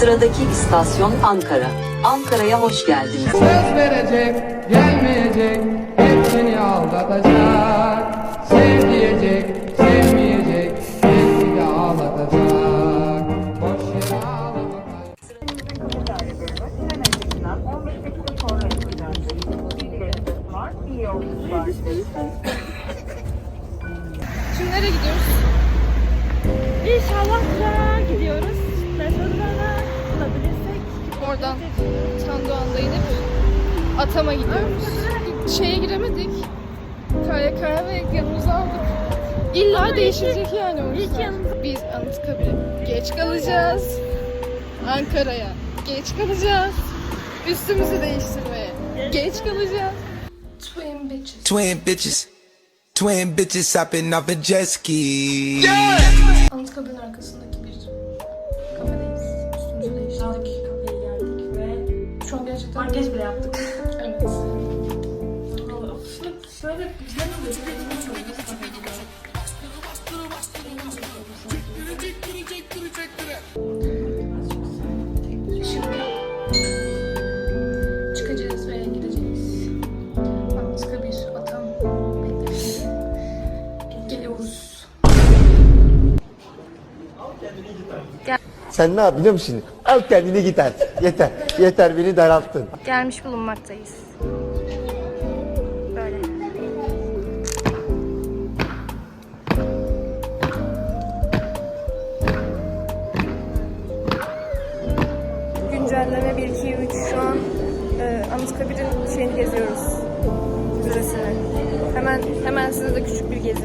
Sıradaki istasyon Ankara. Ankara'ya hoş geldiniz. Söz verecek, gelmeyecek, hepsini aldatacak. Sev diyecek, sevmeyecek, hepsi de ağlatacak. Boş yere ağlamak. Şimdi nereye gidiyoruz? İnşallah Prag'a gidiyoruz. Bulabilirsek. Oradan Tandoğan'da inip Atam'a gidiyoruz. Şeye giremedik. KYK'ya ve yanımıza aldık. İlla değişecek yani o yüzden. yanımıza- Biz Anıtkabir'e geç kalacağız. Ankara'ya geç kalacağız. Üstümüzü değiştirmeye geç kalacağız. Twin bitches. Twin bitches. Twin bitches hopping off a jet ski. Anıtkabir'in arkasındaki bir kafedeyiz. Üstümüzü değiştirdik. Şu an gerçekten... makyaj bile yaptık. Evet. Şöyle güzel oluyor. Sen ne yap biliyor musun? Al kendini git artık. Yeter. Yeter beni daralttın. gelmiş bulunmaktayız. Böyle. Güncelleme 1 2 3 şu an e, Anıtkabir'in şeyini geziyoruz. Müzesini. Hemen hemen size de küçük bir gezi.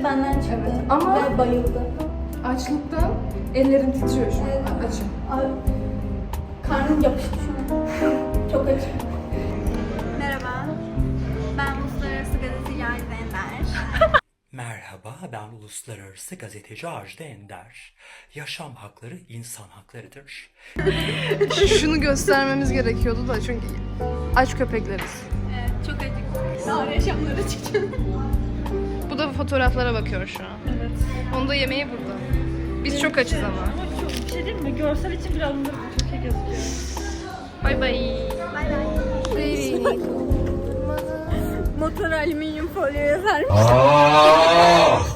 fikri benden çıktı. Evet, ama- Ve bayıldı. Açlıktan ellerim titriyor şu Evet. an. Açım. Ay, karnım yapıştı şu an. Çok açım. Merhaba. Ben Uluslararası Gazeteci Ender. Merhaba, ben uluslararası gazeteci Ajda Ender. Yaşam hakları insan haklarıdır. Şunu göstermemiz gerekiyordu da çünkü aç köpekleriz. Evet, çok acıktım. Ağır yaşamlara çıkacağım. Bu da fotoğraflara bakıyor şu an. Evet. Onda yemeği burada. Biz çok açız ama. Ama çok bir şey değil mi? Görsel için biraz da çok iyi gözüküyor. Bay bay. Bay bay. Motor alüminyum folyoya sarmış.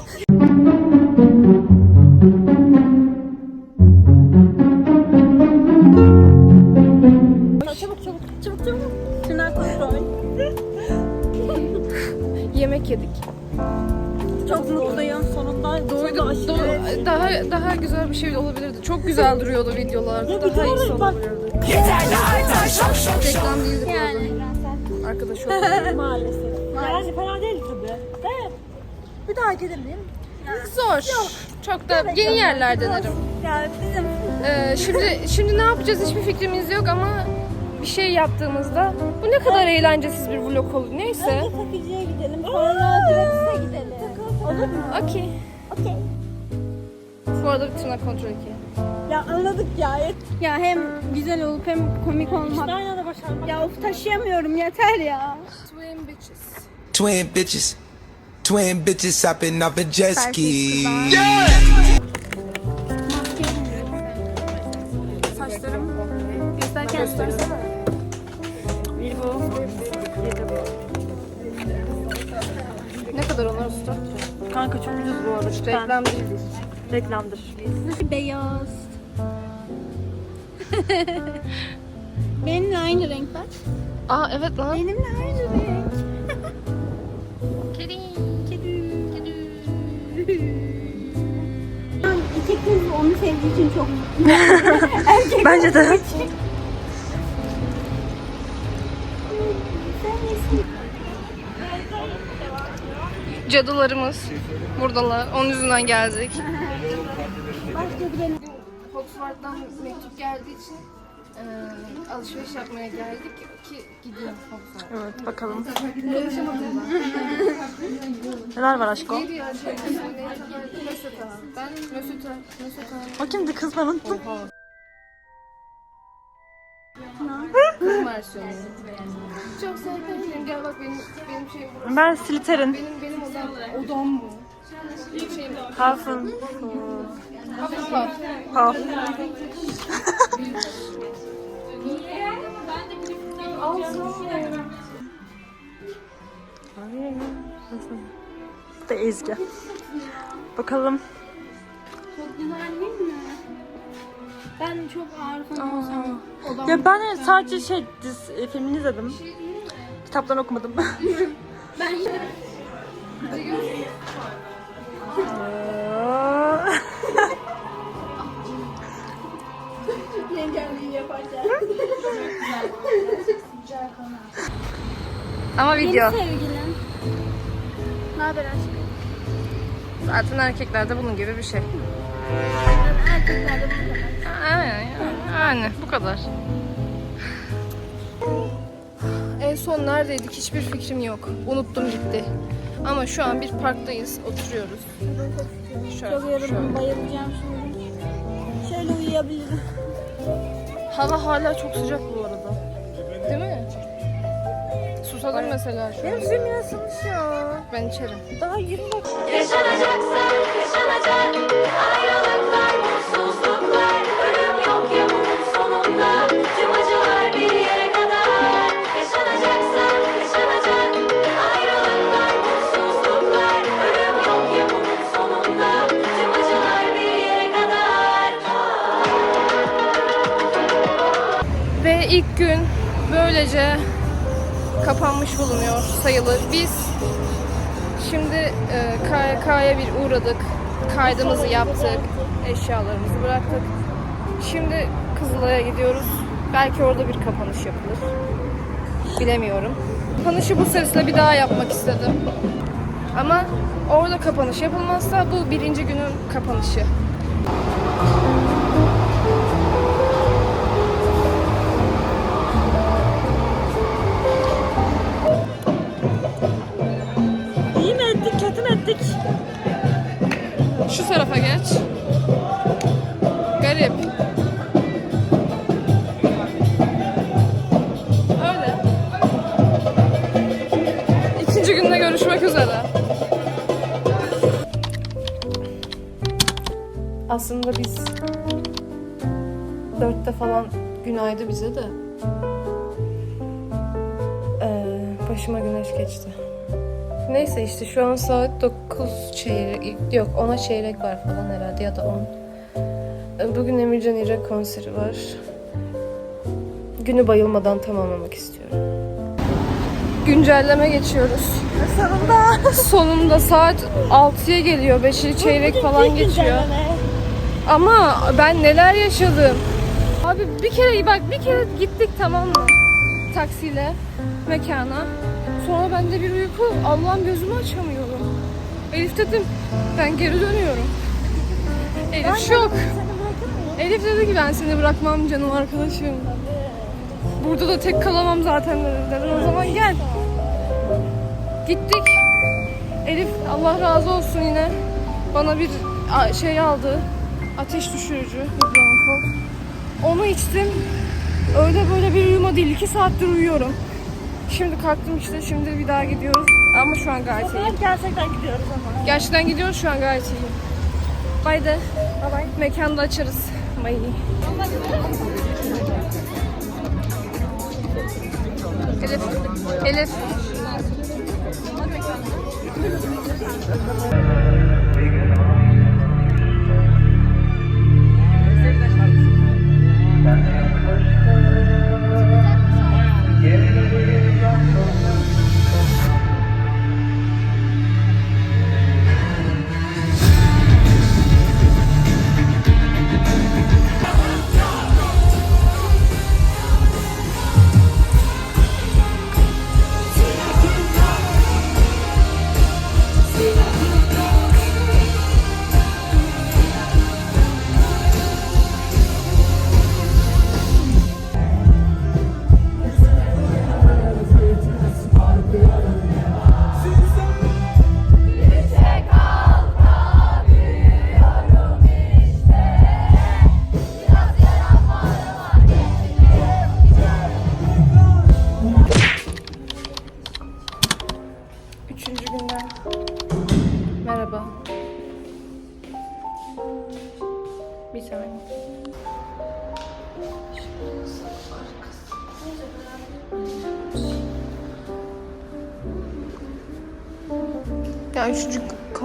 Çok mutluyum sonunda. Doyduk. Do- daha daha güzel bir şey olabilirdi. Çok güzel duruyordu videolarda. Daha iyisi olabilirdi. Reklam değildi Yani. Arkadaş oldu. Maalesef. Yani fena değil tabii. De. Bir daha gidelim değil mi? Zor. Çok da yeni yerler denerim. Yani bizim Ee, şimdi şimdi ne yapacağız hiçbir fikrimiz yok ama bir şey yaptığımızda bu ne kadar eğlencesiz bir vlog olur. Neyse. Sakıcı'ya gidelim. Sonra Gratis'e gidelim. Olur mu? Okey. Okey. Bu arada bir tırnak kontrol ki. Ya anladık ya. Ya hem güzel olup hem komik olmak. Aynı anda başarmak. Ya of taşıyamıyorum yeter ya. Twin bitches. Twin bitches. Twin bitches hopping off a jet ski. Saçlarım gösterken göstersene. Kanka çok ucuz bu arada. Lütfen. Reklam değildir. Reklamdır. Beyaz. Benimle aynı renk bak. Aa evet lan. Benimle aynı renk. Kedi. Kedi. Kedi. Bir tek kız onu sevdiği için çok Erkek Bence de. Cadılarımız buradalar. Onun yüzünden geldik. Oxford'dan mektup geldiği için e, alışveriş yapmaya geldik ki gidiyor Oxford. Evet bakalım. Neler var aşkım? Neydi ya şey? Mesut Ben Mesut Mesut O kimdi kız ben unuttum. Versiyonu. Çok sevdim. Gel bak benim benim şeyim burası. Ben Slytherin. Benim benim odam odam bu. İlk şeyim Hufflepuff. Hufflepuff. Puff. Bu da Ezgi. Bakalım. Ben çok ağır falan Ya ben sadece şey diz, e, filmini izledim. Kitaplarını okumadım. Aa. Ama video. sevgilim. Ne haber aşkım? Zaten erkeklerde bunun gibi bir şey. Aynen yani bu kadar. En son neredeydik hiçbir fikrim yok. Unuttum gitti. Ama şu an bir parktayız, oturuyoruz. Şöyle, Çok şöyle. bayılacağım şimdi. Şöyle uyuyabilirim. Hava hala çok sıcak Susadım mesela şu an. Benim suyum yine ısınmış ya. Ben içerim. Daha 20 dakika. Yaşanacaksa yaşanacak Ayrılıklar, mutsuzluklar Ölüm yok ya bunun sonunda Tüm acılar bir yere kadar Yaşanacaksa yaşanacak Ayrılıklar, mutsuzluklar Ölüm yok ya bunun sonunda Tüm acılar bir yere kadar Ve ilk gün böylece kapanmış bulunuyor sayılır. Biz şimdi e, KYK'ya bir uğradık. Kaydımızı yaptık. Eşyalarımızı bıraktık. Şimdi Kızılay'a gidiyoruz. Belki orada bir kapanış yapılır. Bilemiyorum. Kapanışı bu sesle bir daha yapmak istedim. Ama orada kapanış yapılmazsa bu birinci günün kapanışı. Tarafa geç. Garip. Öyle. İkinci günde görüşmek üzere. Aslında biz dörtte falan günaydın bize de. Ee, başıma güneş geçti. Neyse işte şu an saat 9 çeyrek, yok 10'a çeyrek var falan herhalde ya da 10. Bugün Emircan İrek konseri var. Günü bayılmadan tamamlamak istiyorum. Güncelleme geçiyoruz. Sonunda. Sonunda saat 6'ya geliyor. 5'i çeyrek falan geçiyor. Ama ben neler yaşadım. Abi bir kere bak bir kere gittik tamam mı? Taksiyle mekana. Sonra bende bir uyku. Allah'ım gözümü açamıyorum. Elif dedim ben geri dönüyorum. Elif şok. Elif dedi ki ben seni bırakmam canım arkadaşım. Burada da tek kalamam zaten dedi. Dedim o zaman gel. Gittik. Elif Allah razı olsun yine bana bir şey aldı. Ateş düşürücü. Onu içtim. Öyle böyle bir uyuma değil. iki saattir uyuyorum. Şimdi kalktım işte. Şimdi bir daha gidiyoruz. Ama şu an gayet iyiyim. Gerçekten gidiyoruz ama. Gerçekten gidiyoruz şu an gayet iyiyim. Bay de. Bye Mekanda açarız. Bye. Elif. Elif.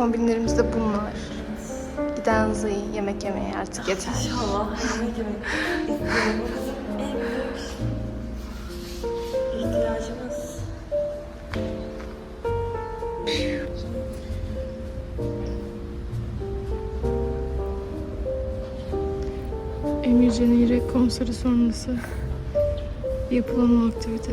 Kombinlerimiz de bunlar. Giden hızlı yemek yemeye artık yeter. İhtiyacımız. Emircan'ın yürek konseri sonrası yapılan o aktivite.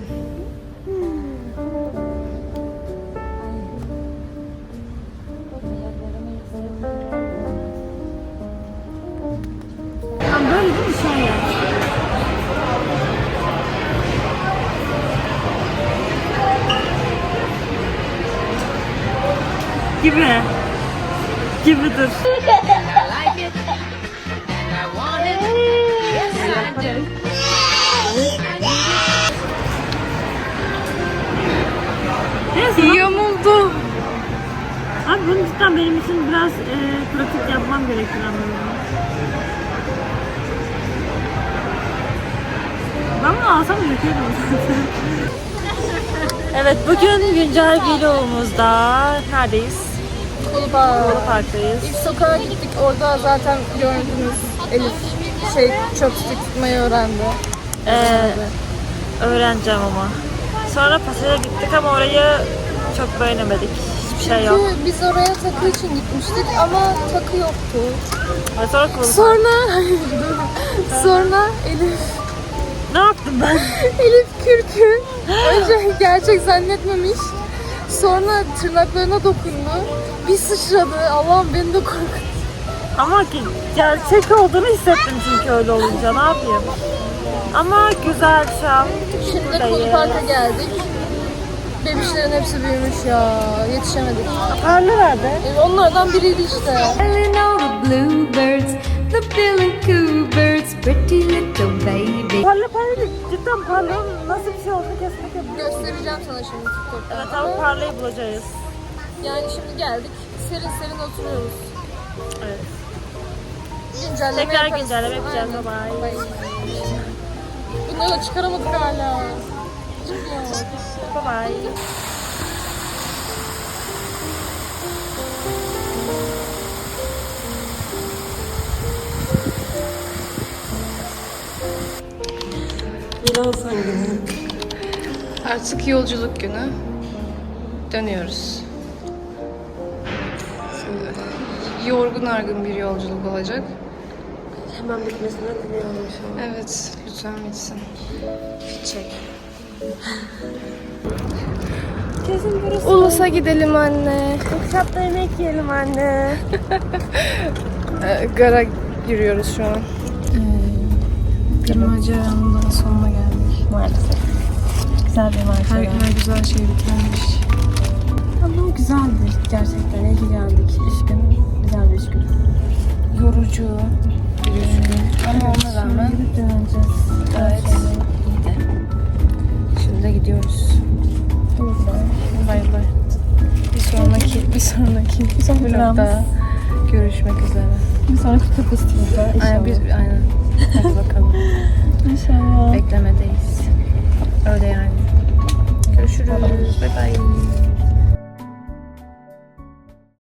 Gibi. Gibidir. Yamuldu. Abi bunu cidden benim için biraz e, pratik yapmam gerekir anlamında. Ben bunu alsam zaten. evet bugün güncel vlogumuzda neredeyiz? Kolu. Bolu Park'tayız. İlk sokağa gittik. Orada zaten gördünüz. Elif şey chopstick tutmayı öğrendi. Ee, öğreneceğim ama. Sonra pasaja gittik ama orayı çok beğenemedik. Hiçbir şey yok. Çünkü biz oraya takı için gitmiştik ama takı yoktu. Ve sonra Park. Sonra hayır dur. Sonra Elif Ne yaptım ben? Elif kürkü önce gerçek zannetmemiş. Sonra tırnaklarına dokundu. Bir sıçradı. Allah'ım beni de korkuttu. Ama ki gerçek olduğunu hissettim çünkü öyle olunca. Ne yapayım? Ama güzel şu an. Şimdi. Kulu Park'a geldik. Bebişlerin hepsi büyümüş ya. Yetişemedik. Parlı nerede? E, Onlardan biriydi işte. Parlı parlı cidden parlı nasıl bir şey olduğunu kesmek Göstereceğim sana şimdi TikTok'ta. Evet ama parlayı bulacağız. Yani şimdi geldik. Serin serin oturuyoruz. Evet. Güncelleme Tekrar yaparız. güncelleme yapacağız. Bye bye. Bunları da çıkaramadık hala. Bye bye. Artık yolculuk günü. Dönüyoruz. Yorgun argın bir yolculuk olacak. Hemen bitmesini diliyorum şu an. Evet, lütfen bitsin. Çek. Kesin burası. Ulus'a gidelim anne. Uçakta yemek yiyelim anne. Ee, Gara yürüyoruz şu an. bir maceranın daha sonuna geldik. Maalesef. Güzel bir Her, macera. her güzel şey bitermiş. Ama güzeldi gerçekten. İyi ki geldik. Üç gün. Güzel bir üç gün. Yorucu bir üç gün. Ama ona rağmen Gidip döneceğiz. gayet iyiydi. Şimdi de gidiyoruz. Bay bay. Bir sonraki, bir sonraki, bir sonraki vlogda görüşmek üzere. Bir sonraki kapasitede Aynen, biz, aynen. Hadi bakalım. İnşallah. Beklemedeyiz. Öyle yani. Görüşürüz. Bay bay.